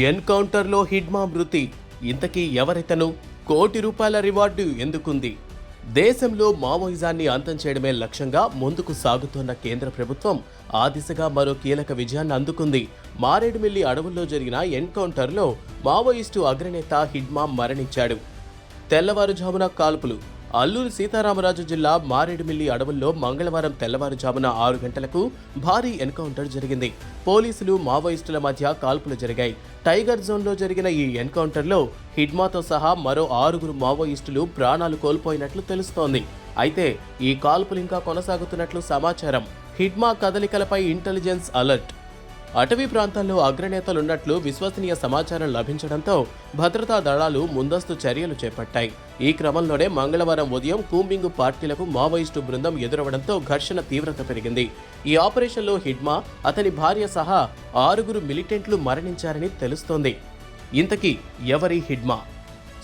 ఎన్కౌంటర్లో హిడ్మా మృతి. ఇంతకీ ఎవరితను? కోటి రూపాయల రివార్డు ఎందుకుంది? దేశంలో మావోయిజాన్ని అంతం చేయడమే లక్ష్యంగా ముందుకు సాగుతున్న కేంద్ర ప్రభుత్వం ఆ దిశగా మరో కీలక విజయాన్ని అందుకుంది. మారేడుమిల్లి అడవుల్లో జరిగిన ఎన్కౌంటర్లో మావోయిస్టు అగ్రనేత హిడ్మా మరణించాడు. తెల్లవారుజామున కాల్పులు. అల్లూరు సీతారామరాజు జిల్లా మారేడుమిల్లి అడవుల్లో మంగళవారం తెల్లవారుజామున ఆరు గంటలకు భారీ ఎన్కౌంటర్ జరిగింది. పోలీసులు మావోయిస్టుల మధ్య కాల్పులు జరిగాయి. టైగర్ జోన్లో జరిగిన ఈ ఎన్కౌంటర్లో హిడ్మాతో సహా మరో ఆరుగురు మావోయిస్టులు ప్రాణాలు కోల్పోయినట్లు తెలుస్తోంది. అయితే ఈ కాల్పులు ఇంకా కొనసాగుతున్నట్లు సమాచారం. హిడ్మా కదలికలపై ఇంటెలిజెన్స్ అలర్ట్ అటవీ ప్రాంతాల్లో అగ్రనేతలున్నట్లు విశ్వసనీయ సమాచారం లభించడంతో భద్రతా దళాలు ముందస్తు చర్యలు చేపట్టాయి. ఈ క్రమంలోనే మంగళవారం ఉదయం కూంబింగు పార్టీలకు మావోయిస్టు బృందం ఎదురవడంతో ఘర్షణ తీవ్రత పెరిగింది. ఈ ఆపరేషన్లో హిడ్మా అతని భార్య సహా ఆరుగురు మిలిటెంట్లు మరణించారని తెలుస్తోంది. ఇంతకీ ఎవరి హిడ్మా?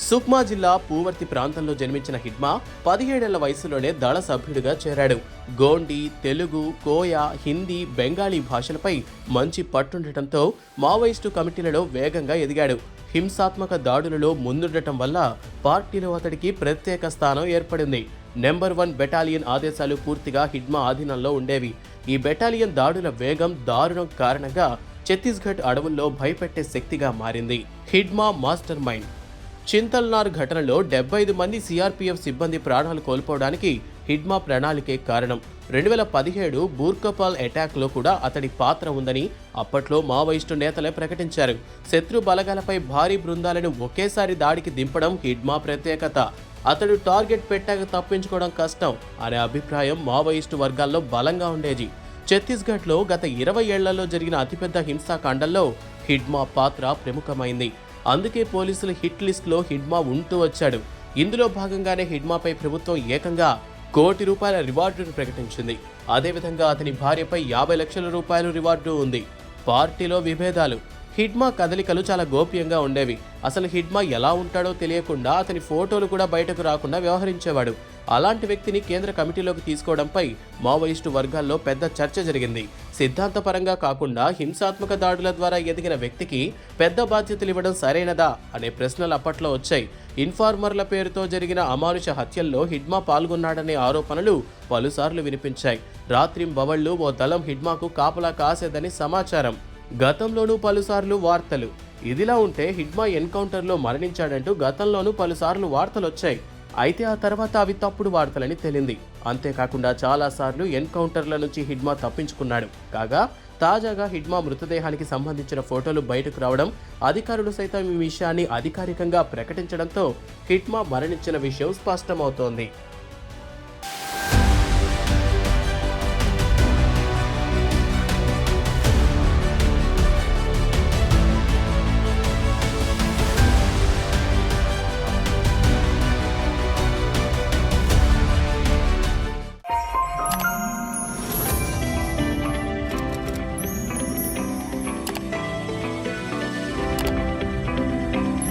సుక్మా జిల్లా పూవర్తి ప్రాంతంలో జన్మించిన హిడ్మా పదిహేడేళ్ళ వయసులోనే దళ సభ్యుడిగా చేరాడు. గోండి తెలుగు కోయ హిందీ బెంగాలీ భాషలపై మంచి పట్టుండటంతో మావోయిస్టు కమిటీలలో వేగంగా ఎదిగాడు. హింసాత్మక దాడులలో ముందుండటం వల్ల పార్టీలో అతడికి ప్రత్యేక స్థానం ఏర్పడింది. నెంబర్ వన్ బెటాలియన్ ఆదేశాలు పూర్తిగా హిడ్మా ఆధీనంలో ఉండేవి. ఈ బెటాలియన్ దాడుల వేగం దారుణం కారణంగా ఛత్తీస్గఢ్ అడవుల్లో భయపెట్టే శక్తిగా మారింది. హిడ్మా మాస్టర్ మైండ్ చింతల్నార్ ఘటనలో డెబ్బై ఐదు మంది సిఆర్పీఎఫ్ సిబ్బంది ప్రాణాలు కోల్పోవడానికి హిడ్మా ప్రణాళికే కారణం. రెండు వేల పదిహేడు బూర్కపాల్ అటాక్లో కూడా అతడి పాత్ర ఉందని అప్పట్లో మావోయిస్టు నేతలే ప్రకటించారు. శత్రు బలగాలపై భారీ బృందాలను ఒకేసారి దాడికి దింపడం హిడ్మా ప్రత్యేకత. అతడు టార్గెట్ పెట్టాక తప్పించుకోవడం కష్టం అనే అభిప్రాయం మావోయిస్టు వర్గాల్లో బలంగా ఉండేది. ఛత్తీస్గఢ్లో గత ఇరవై ఏళ్ళలో జరిగిన అతిపెద్ద హింసాకాండంలో హిడ్మా పాత్ర ప్రముఖమైంది. అందుకే పోలీసుల హిట్ లిస్ట్లో హిడ్మా ఉంటూ వచ్చాడు. ఇందులో భాగంగానే హిడ్మాపై ప్రభుత్వం ఏకంగా కోటి రూపాయల రివార్డును ప్రకటించింది. అదేవిధంగా అతని భార్యపై యాభై లక్షల రూపాయలు రివార్డు ఉంది. పార్టీలో విభేదాలు. హిడ్మా కదలికలు చాలా గోప్యంగా ఉండేవి. అసలు హిడ్మా ఎలా ఉంటాడో తెలియకుండా అతని ఫోటోలు కూడా బయటకు రాకుండా వ్యవహరించేవాడు. అలాంటి వ్యక్తిని కేంద్ర కమిటీలోకి తీసుకోవడంపై మావోయిస్టు వర్గాల్లో పెద్ద చర్చ జరిగింది. సిద్ధాంతపరంగా కాకుండా హింసాత్మక దాడుల ద్వారా ఎదిగిన వ్యక్తికి పెద్ద బాధ్యతలు ఇవ్వడం సరైనదా అనే ప్రశ్నలు అప్పట్లో వచ్చాయి. ఇన్ఫార్మర్ల పేరుతో జరిగిన అమానుష హత్యల్లో హిడ్మా పాల్గొన్నాడనే ఆరోపణలు పలుసార్లు వినిపించాయి. రాత్రింబవళ్ళు ఓ దళం హిడ్మాకు కాపలా కాసేదని సమాచారం. గతంలోనూ పలుసార్లు వార్తలు. ఇదిలా ఉంటే హిడ్మా ఎన్కౌంటర్లో మరణించాడంటూ గతంలోనూ పలుసార్లు వార్తలు వచ్చాయి అయితే ఆ తర్వాత అవి తప్పుడు వార్తలని తేలింది. అంతేకాకుండా చాలాసార్లు ఎన్కౌంటర్ల నుంచి హిడ్మా తప్పించుకున్నాడు. కాగా తాజాగా హిడ్మా మృతదేహానికి సంబంధించిన ఫోటోలు బయటకు రావడం అధికారులు సైతం ఈ విషయాన్ని అధికారికంగా ప్రకటించడంతో హిడ్మా మరణించిన విషయం స్పష్టమవుతోంది.